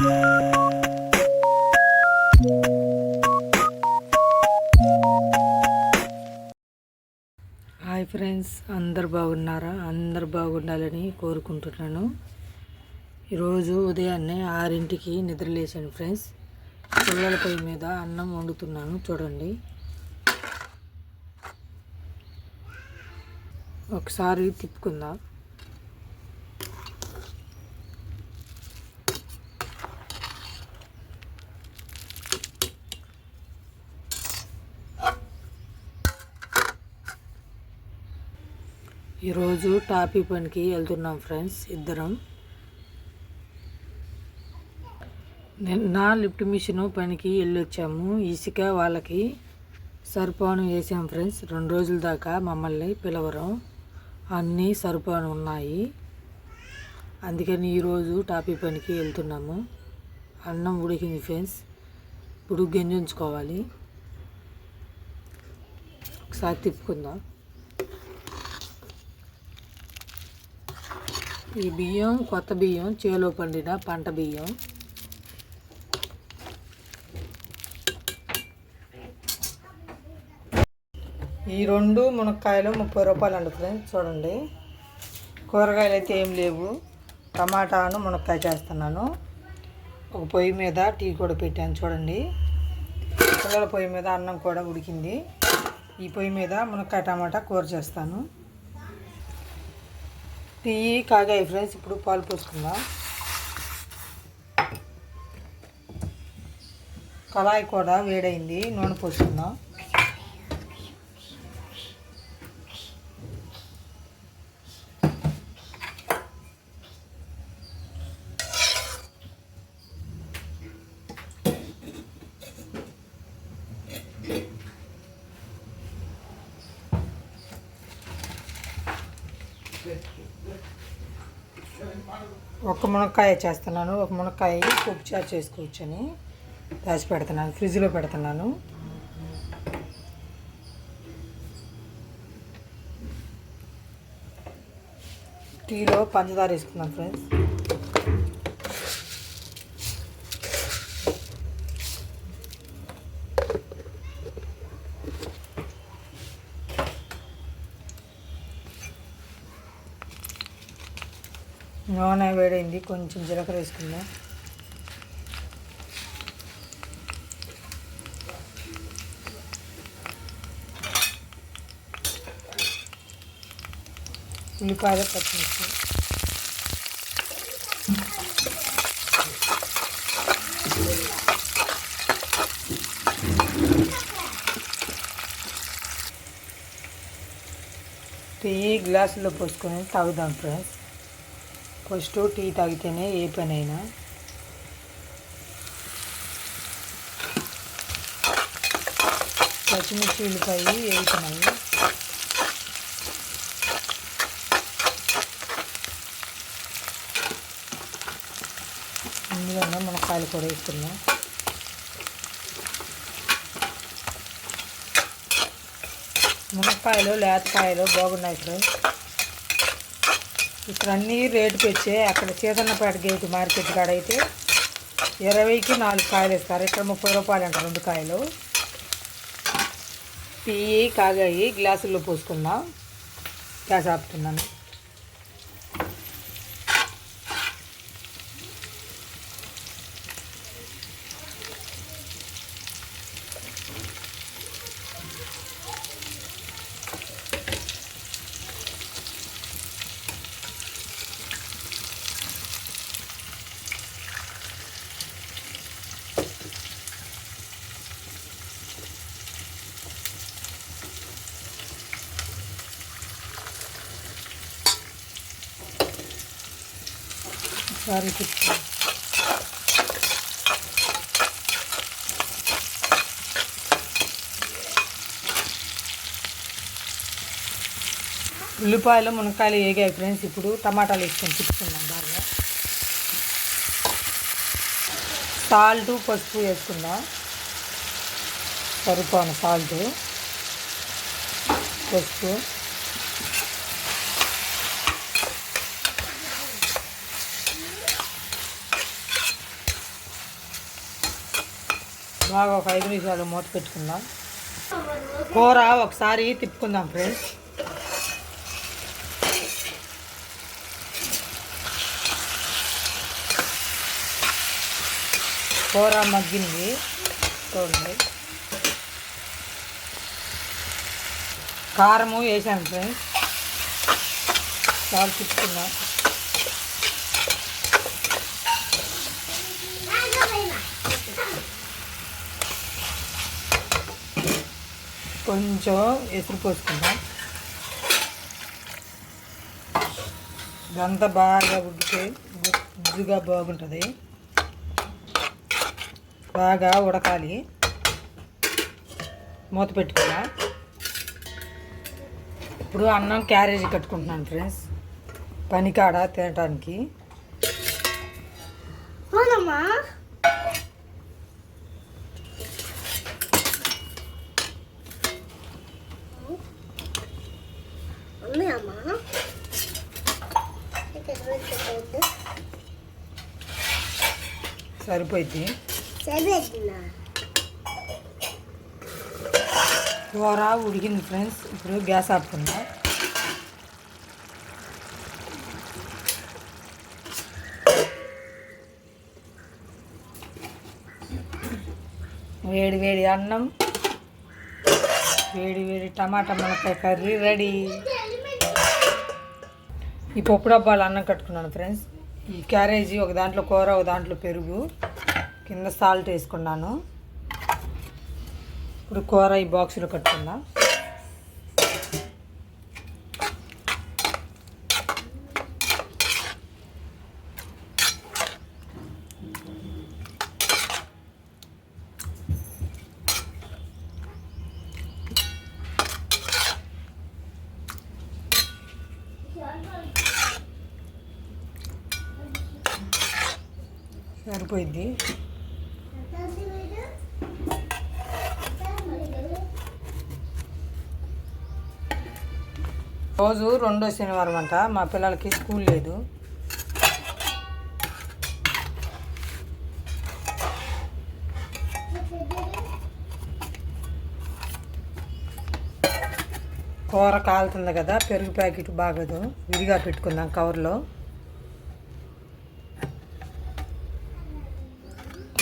Hi friends అందరు బాగున్నారా? అందరు బాగుండాలని కోరుకుంటున్నాను. ఈరోజు ఉదయాన్నే ఆరింటికి నిద్రలేసాను ఫ్రెండ్స్. పిల్లల పొయ్యి మీద అన్నం వండుతున్నాను చూడండి. ఒకసారి తిప్పుకుందాం. ఈరోజు టాపీ పనికి వెళ్తున్నాం ఫ్రెండ్స్ ఇద్దరం. నిన్న లిఫ్ట్ మిషన్ పనికి వెళ్ళొచ్చాము. ఇసుక వాళ్ళకి సరిపోను వేసాం ఫ్రెండ్స్. రెండు రోజుల దాకా మమ్మల్ని పిలవరం. అన్నీ సరిపోను ఉన్నాయి. అందుకని ఈరోజు టాపీ పనికి వెళ్తున్నాము. అన్నం ఉడికింది ఫ్రెండ్స్. ఇప్పుడు గంజించుకోవాలి ఒకసారి తిప్పుకుందాం. ఈ బియ్యం కొత్త బియ్యం చేలో పండిన పంట బియ్యం. ఈ రెండు మునక్కాయలు ముప్పై రూపాయలు అండి ఫ్రెండ్స్ చూడండి. కూరగాయలు అయితే ఏం లేవు. టమాటాను మునక్కాయ చేస్తున్నాను. ఒక పొయ్యి మీద టీ కూడా పెట్టాను. చూడండి. పిల్లల పొయ్యి మీద అన్నం కూడా ఉడికింది. ఈ పొయ్యి మీద మునక్కాయ టమాటా కూర చేస్తాను. టీ కాగాయి ఫ్రెండ్స్ ఇప్పుడు పాలు పోసుకుందాం. కళాయి కూడా వేడైంది నూనె పోసుకుందాం. ఒక మునక్కాయ చేస్తున్నాను. ఒక మునక్కాయ పప్పు చారు చేసుకోవచ్చని దాచి పెడుతున్నాను ఫ్రిడ్జ్లో పెడుతున్నాను. టీలో పంచదార వేసుకున్నాను ఫ్రెండ్స్. నూనె వేడైంది కొంచెం జీలకర్ర వేసుకుందాం. ఉల్లిపాయలు పచ్చిమిర్చి. టీ గ్లాసులో పోసుకొని తాగుదాం ఫ్రెండ్స్. ఫస్ట్ టీ తాగితేనే ఏ పనైనా. పచ్చిమిర్చి ఉల్లిపాయ వేస్తున్నాయి ఇందులో మునక్కాయలు కూడా వేస్తున్నాం మునక్కాయలు లేతకాయలు బాగున్నాయి ఫ్రెండ్స్. ఇక్కడ అన్నీ రేటు పెంచే అక్కడ సీతన్నపేట గేటు మార్కెట్ కాడ అయితే ఇరవైకి నాలుగు కాయలు ఇస్తారు. ఇక్కడ ముప్పై రూపాయలు అంట రెండు కాయలు. టీ కాగాయి గ్లాసుల్లో పోసుకుందాం గ్యాస్ ఆపుతున్నాను. ఒకసారి తిప్పుకో ఉల్లిపాయలు మునక్కాయలు వేగాయి ఫ్రెండ్స్. ఇప్పుడు టమాటాలు వేసుకొని తిప్పుకుందాం బాగా. సాల్ట్ పసుపు వేసుకుందాం. సరిపోను సాల్ట్. పసుపు. బాగా ఒక ఐదు నిమిషాలు మూత పెట్టుకుందాం. కూర ఒకసారి తిప్పుకుందాం ఫ్రెండ్స్ కూర మగ్గింది. చూడండి. కారము వేసాను ఫ్రెండ్స్ చాలా తిప్పుకుందాం. కొంచెం ఎసురు పోసుకుందాం. ఇదంతా బాగా ఉడితే గుజ్జుగా బాగుంటుంది. బాగా ఉడకాలి. మూత పెట్టుకున్నా. ఇప్పుడు అన్నం క్యారేజీ కట్టుకుంటున్నాను ఫ్రెండ్స్. పనికాడ తినటానికి. సరిపోయింది. కూర ఉడికింది ఫ్రెండ్స్. ఇప్పుడు గ్యాస్ ఆపుకుందాం వేడి వేడి అన్నం. వేడి వేడి టమాటా మునక్కాయ కర్రీ రెడీ. ఈ పప్పు డబ్బాలు అన్నం కట్టుకున్నాను ఫ్రెండ్స్. ఈ క్యారేజీ ఒక దాంట్లో కూర ఒక దాంట్లో పెరుగు. కింద సాల్ట్ వేసుకున్నాను. ఇప్పుడు కూర ఈ బాక్సులో కట్టుకుందాం. సరిపోయింది. రోజు రెండో శనివారం అంట మా పిల్లలకి స్కూల్ లేదు. కూర కాలుతుంది కదా పెరుగు ప్యాకెట్ బాగదు విడిగా పెట్టుకుందాం కవర్లో.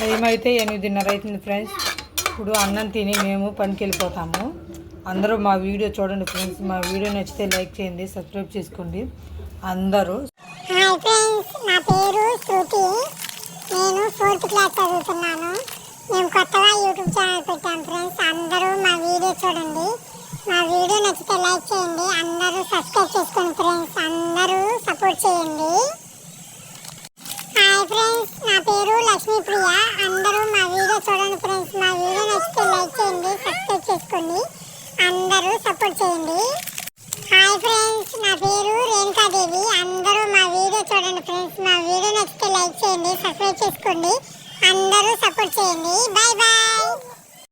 టైం ఎనిమిదిన్నర అవుతుంది ఫ్రెండ్స్. ఇప్పుడు అన్నం తిని మేము పనికి వెళ్ళిపోతాము అందరూ మా వీడియో చూడండి ఫ్రెండ్స్. మా వీడియో నచ్చితే లైక్ చేయండి సబ్స్క్రైబ్ చేసుకోండి. అందరూ హాయ్ ఫ్రెండ్స్ నా పేరు శృతి. నేను ఫోర్త్ క్లాస్ చదువుతున్నాను. మేము కొత్తగా యూట్యూబ్ ఛానల్ పెట్టాం ఫ్రెండ్స్. అందరూ మా వీడియో చూడండి. మా వీడియో నచ్చితే లైక్ చేయండి. అందరూ సబ్స్క్రైబ్ చేసుకోండి ఫ్రెండ్స్. అందరూ సపోర్ట్ చేయండి. నా పేరు లక్ష్మీప్రియ. అందరూ మా వీడియో చూడండి ఫ్రెండ్స్. మా వీడియో